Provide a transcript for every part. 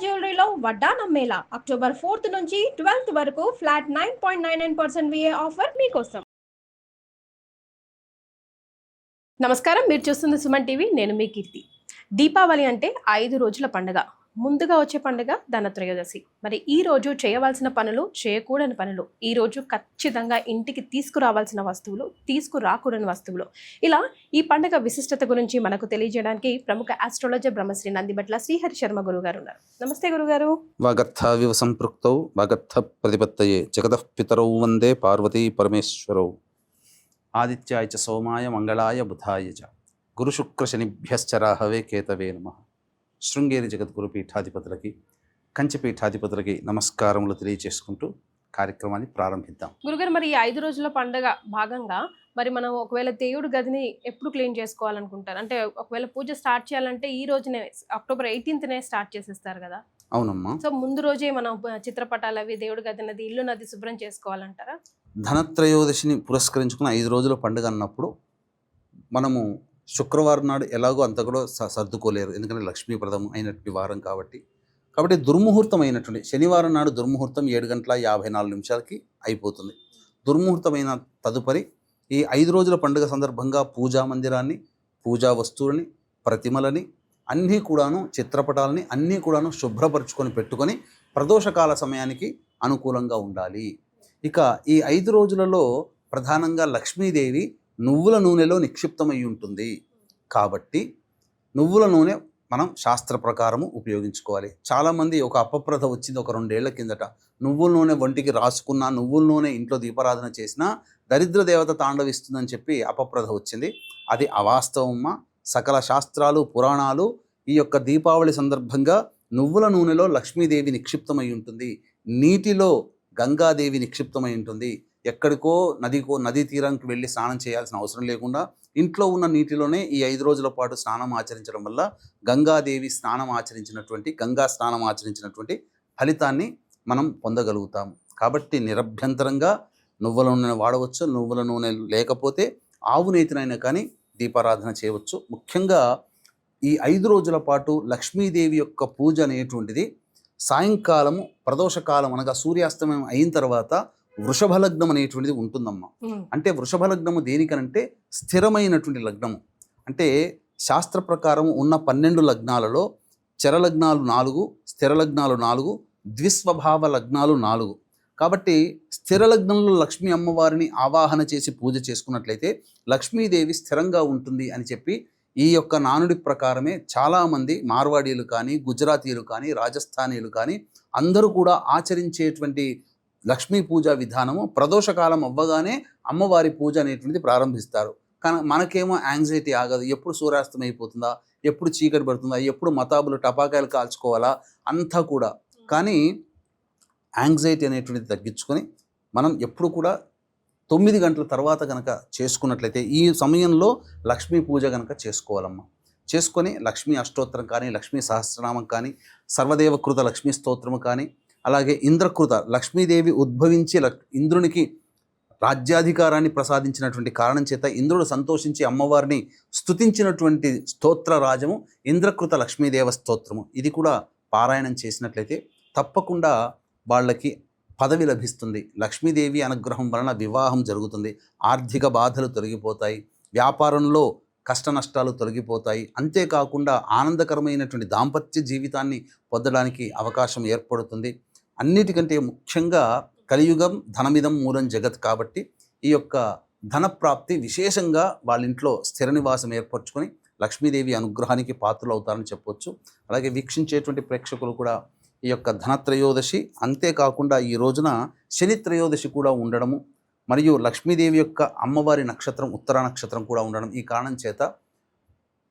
జ్యువెలరీలో వడ్డానం mela October fourth నుంచి twelfth వరకు flat nine point nine nine percent VA offer మీకోసం. నమస్కారం మీరు చూస్తుంది సుమన్ టీవీ నేను మీ కీర్తి. దీపావళి అంటే ఐదు రోజుల పండుగ. ముందుగా వచ్చే పండుగ ధనత్రయోదశి. మరి ఈ రోజు చేయవలసిన పనులు చేయకూడని పనులు ఈ రోజు ఖచ్చితంగా ఇంటికి తీసుకురావాల్సిన వస్తువులు తీసుకురాకూడని వస్తువులు. ఇలా ఈ పండుగ విశిష్టత గురించి మనకు తెలియజేయడానికి ప్రముఖ ఆస్ట్రాలజర్ బ్రహ్మశ్రీ నందిబట్ల శ్రీహరి శర్మ గురువు గారు ఉన్నారు. నమస్తే గురుగారు. వాగర్థావివ సంపృక్తౌ వాగర్థ ప్రతిపత్తయే జగతః పితరౌ వందే పార్వతీ పరమేశ్వరౌ. ఆదిత్యాయ చ సోమాయ మంగళాయ బుధాయ చ. గురుశుక్రశనిభ్యశ్చ రాహవే కేతవే నమః. శృంగేరి జగద్గురు పీఠాధిపతులకి కంచి పీఠాధిపతులకి నమస్కారములు తెలియచేసుకుంటూ కార్యక్రమాన్ని ప్రారంభిద్దాం. గురుగారు మరి ఈ ఐదు రోజుల పండుగ భాగంగా మరి మనం ఒకవేళ దేవుడి గదిని ఎప్పుడు క్లీన్ చేసుకోవాలనుకుంటారు? అంటే ఒకవేళ పూజ స్టార్ట్ చేయాలంటే ఈ రోజునే అక్టోబర్ ఎయిటీన్త్నే స్టార్ట్ చేసేస్తారు కదా? అవునమ్మా. సో ముందు రోజే మనం చిత్రపటాలు అవి దేవుడి గది నది ఇల్లు నది శుభ్రం చేసుకోవాలంటారా? ధనత్రయోదశిని పురస్కరించుకున్న ఐదు రోజుల పండుగ అన్నప్పుడు మనము శుక్రవారం నాడు ఎలాగో అంత కూడా స- సర్దుకోలేరు. ఎందుకంటే లక్ష్మీప్రదం అయినటువంటి వారం కాబట్టి. కాబట్టి దుర్ముహూర్తం అయినటువంటి శనివారం నాడు దుర్ముహూర్తం ఏడు గంటల యాభై నాలుగు నిమిషాలకి అయిపోతుంది. దుర్ముహూర్తమైన తదుపరి ఈ ఐదు రోజుల పండుగ సందర్భంగా పూజా మందిరాన్ని పూజా వస్తువులని ప్రతిమలని అన్నీ కూడాను చిత్రపటాలని అన్నీ కూడాను శుభ్రపరుచుకొని పెట్టుకొని ప్రదోషకాల సమయానికి అనుకూలంగా ఉండాలి. ఇక ఈ ఐదు రోజులలో ప్రధానంగా లక్ష్మీదేవి నువ్వుల నూనెలో నిక్షిప్తమై ఉంటుంది. కాబట్టి నువ్వుల నూనె మనం శాస్త్ర ప్రకారము ఉపయోగించుకోవాలి. చాలామంది ఒక అపప్రథ వచ్చింది ఒక రెండేళ్ళ కిందట. నువ్వుల నూనె ఒంటికి రాసుకున్నా నువ్వుల నూనె ఇంట్లో దీపారాధన చేసినా దరిద్ర దేవత తాండవిస్తుందని చెప్పి అపప్రథ వచ్చింది. అది అవాస్తవమ్మా సకల శాస్త్రాలు పురాణాలు ఈ యొక్క దీపావళి సందర్భంగా నువ్వుల నూనెలో లక్ష్మీదేవి నిక్షిప్తమై ఉంటుంది. నీటిలో గంగాదేవి నిక్షిప్తమై ఉంటుంది. ఎక్కడికో నదికో నదీ తీరానికి వెళ్ళి స్నానం చేయాల్సిన అవసరం లేకుండా ఇంట్లో ఉన్న నీటిలోనే ఈ ఐదు రోజుల పాటు స్నానం ఆచరించడం వల్ల గంగాదేవి స్నానం ఆచరించినటువంటి గంగా స్నానం ఆచరించినటువంటి ఫలితాన్ని మనం పొందగలుగుతాం. కాబట్టి నిరభ్యంతరంగా నువ్వుల నూనె వాడవచ్చు నువ్వుల నూనె లేకపోతే ఆవు నేతినైనా కానీ దీపారాధన చేయవచ్చు. ముఖ్యంగా ఈ ఐదు రోజుల పాటు లక్ష్మీదేవి యొక్క పూజ అనేటువంటిది సాయంకాలము ప్రదోషకాలం అనగా సూర్యాస్తమయం అయిన తర్వాత వృషభ లగ్నం అనేటువంటిది ఉంటుందమ్మా. అంటే వృషభ లగ్నము దేనికనంటే స్థిరమైనటువంటి లగ్నము. అంటే శాస్త్ర ప్రకారం ఉన్న పన్నెండు లగ్నాలలో చర లగ్నాలు నాలుగు స్థిర లగ్నాలు నాలుగు ద్విస్వభావ లగ్నాలు నాలుగు. కాబట్టి స్థిర లగ్నంలో లక్ష్మీ అమ్మవారిని ఆవాహన చేసి పూజ చేసుకున్నట్లయితే లక్ష్మీదేవి స్థిరంగా ఉంటుంది అని చెప్పి ఈ యొక్క నానుడి ప్రకారమే చాలామంది మార్వాడీలు కానీ గుజరాతీలు కానీ రాజస్థానీలు కానీ అందరూ కూడా ఆచరించేటువంటి లక్ష్మీ పూజ విధానము ప్రదోషకాలం అవ్వగానే అమ్మవారి పూజ అనేటువంటిది ప్రారంభిస్తారు. కానీ మనకేమో యాంగ్జైటీ ఆగదు. ఎప్పుడు సూర్యాస్తం అయిపోతుందా? ఎప్పుడు చీకటి పడుతుందా? ఎప్పుడు మతాబులు టపాకాయలు కాల్చుకోవాలా? అంతా కూడా. కానీ యాంగ్జైటీ అనేటువంటిది తగ్గించుకొని మనం ఎప్పుడు కూడా తొమ్మిది గంటల తర్వాత కనుక చేసుకున్నట్లయితే ఈ సమయంలో లక్ష్మీ పూజ కనుక చేసుకోవాలమ్మా. చేసుకొని లక్ష్మీ అష్టోత్తరం కానీ లక్ష్మీ సహస్రనామం కానీ సర్వదేవకృత లక్ష్మీ స్తోత్రము కానీ అలాగే ఇంద్రకృత లక్ష్మీదేవి ఉద్భవించి లక్- ఇంద్రునికి రాజ్యాధికారాన్ని ప్రసాదించినటువంటి కారణం చేత ఇంద్రుడు సంతోషించి అమ్మవారిని స్థుతించినటువంటి స్తోత్ర రాజము ఇంద్రకృత లక్ష్మీదేవ స్తోత్రము. ఇది కూడా పారాయణం చేసినట్లయితే తప్పకుండా వాళ్ళకి పదవి లభిస్తుంది. లక్ష్మీదేవి అనుగ్రహం వలన వివాహం జరుగుతుంది. ఆర్థిక బాధలు తొలగిపోతాయి. వ్యాపారంలో కష్ట నష్టాలు తొలగిపోతాయి. అంతేకాకుండా ఆనందకరమైనటువంటి దాంపత్య జీవితాన్ని పొందడానికి అవకాశం ఏర్పడుతుంది. అన్నిటికంటే ముఖ్యంగా కలియుగం ధనమిదం మూలం జగత్ కాబట్టి ఈ యొక్క ధనప్రాప్తి విశేషంగా వాళ్ళ ఇంట్లో స్థిర నివాసం ఏర్పరచుకొని లక్ష్మీదేవి అనుగ్రహానికి పాత్రలు అవుతారని చెప్పొచ్చు. అలాగే వీక్షించేటువంటి ప్రేక్షకులు కూడా ఈ యొక్క ధనత్రయోదశి అంతేకాకుండా ఈ రోజున శని త్రయోదశి కూడా ఉండడము మరియు లక్ష్మీదేవి యొక్క అమ్మవారి నక్షత్రం ఉత్తర నక్షత్రం కూడా ఉండడం ఈ కారణం చేత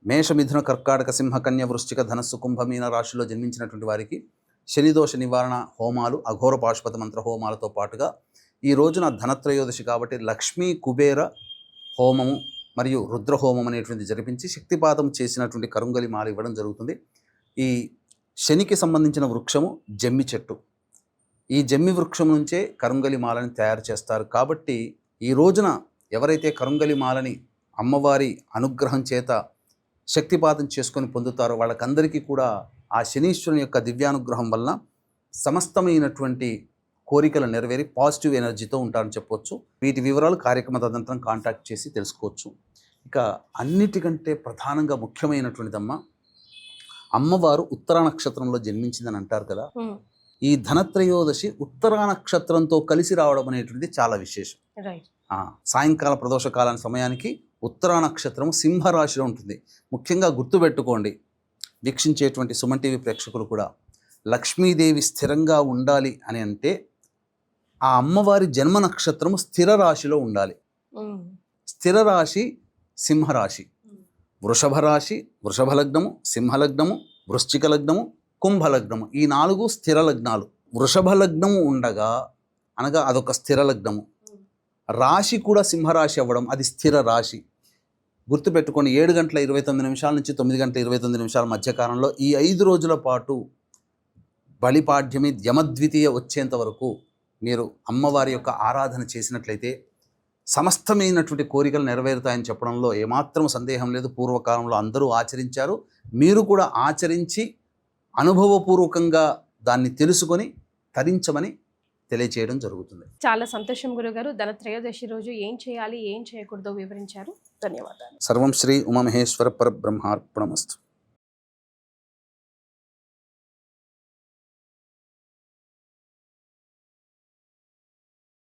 మేషమిథున కర్కాటక సింహకన్య వృశ్చిక ధనస్సు కుంభమీన రాశిలో జన్మించినటువంటి వారికి శనిదోష నివారణ హోమాలు అఘోర పాశుపత మంత్ర హోమాలతో పాటుగా ఈ రోజున ధనత్రయోదశి కాబట్టి లక్ష్మీ కుబేర హోమము మరియు రుద్రహోమం అనేటువంటి జరిపించి శక్తిపాతం చేసినటువంటి కరుంగలి మాల ఇవ్వడం జరుగుతుంది. ఈ శనికి సంబంధించిన వృక్షము జమ్మి చెట్టు. ఈ జమ్మి వృక్షం నుంచే కరుంగలి మాలని తయారు చేస్తారు కాబట్టి ఈ రోజున ఎవరైతే కరుంగలి మాలని అమ్మవారి అనుగ్రహం చేత శక్తిపాతం చేసుకొని పొందుతారో వాళ్ళకందరికీ కూడా ఆ శనీశ్వరుని యొక్క దివ్యానుగ్రహం వలన సమస్తమైనటువంటి కోరికలు నెరవేరి పాజిటివ్ ఎనర్జీతో ఉంటారని చెప్పొచ్చు. వీటి వివరాలు కార్యక్రమ తదనంతరం కాంటాక్ట్ చేసి తెలుసుకోవచ్చు. ఇక అన్నిటికంటే ప్రధానంగా ముఖ్యమైనటువంటిదమ్మ అమ్మవారు ఉత్తర నక్షత్రంలో జన్మించిందని అంటారు కదా. ఈ ధనత్రయోదశి ఉత్తర నక్షత్రంతో కలిసి రావడం అనేటువంటిది చాలా విశేషం. సాయంకాల ప్రదోష కాలం సమయానికి ఉత్తరా నక్షత్రం సింహరాశిలో ఉంటుంది. ముఖ్యంగా గుర్తుపెట్టుకోండి. వీక్షించేటువంటి సుమన్ టీవీ ప్రేక్షకులు కూడా లక్ష్మీదేవి స్థిరంగా ఉండాలి అని అంటే ఆ అమ్మవారి జన్మ నక్షత్రము స్థిర రాశిలో ఉండాలి. స్థిర రాశి సింహరాశి వృషభ రాశి వృషభ లగ్నము సింహలగ్నము వృశ్చిక లగ్నము కుంభలగ్నము ఈ నాలుగు స్థిర లగ్నాలు. వృషభ లగ్నము ఉండగా అనగా అదొక స్థిర లగ్నము. రాశి కూడా సింహరాశి అవ్వడం అది స్థిర రాశి. గుర్తుపెట్టుకోండి ఏడు గంటల ఇరవై తొమ్మిది నిమిషాల నుంచి తొమ్మిది గంటల ఇరవై తొమ్మిది నిమిషాల మధ్యకాలంలో ఈ ఐదు రోజుల పాటు బలిపాడ్యమి యమద్వితీయ వచ్చేంత వరకు మీరు అమ్మవారి యొక్క ఆరాధన చేసినట్లయితే సమస్తమైనటువంటి కోరికలు నెరవేరుతాయని చెప్పడంలో ఏమాత్రం సందేహం లేదు. పూర్వకాలంలో అందరూ ఆచరించారు. మీరు కూడా ఆచరించి అనుభవపూర్వకంగా దాన్ని తెలుసుకొని తరించమని తెలియచేయడం జరుగుతుంది. చాలా సంతోషం గురుగారు. ధన త్రయోదశి రోజు ఏం చేయాలి ఏం చేయకూడదో వివరించారు. ధన్యవాదాలు. సర్వం శ్రీ ఉమామహేశ్వర పరబ్రహ్మార్పణమస్తు.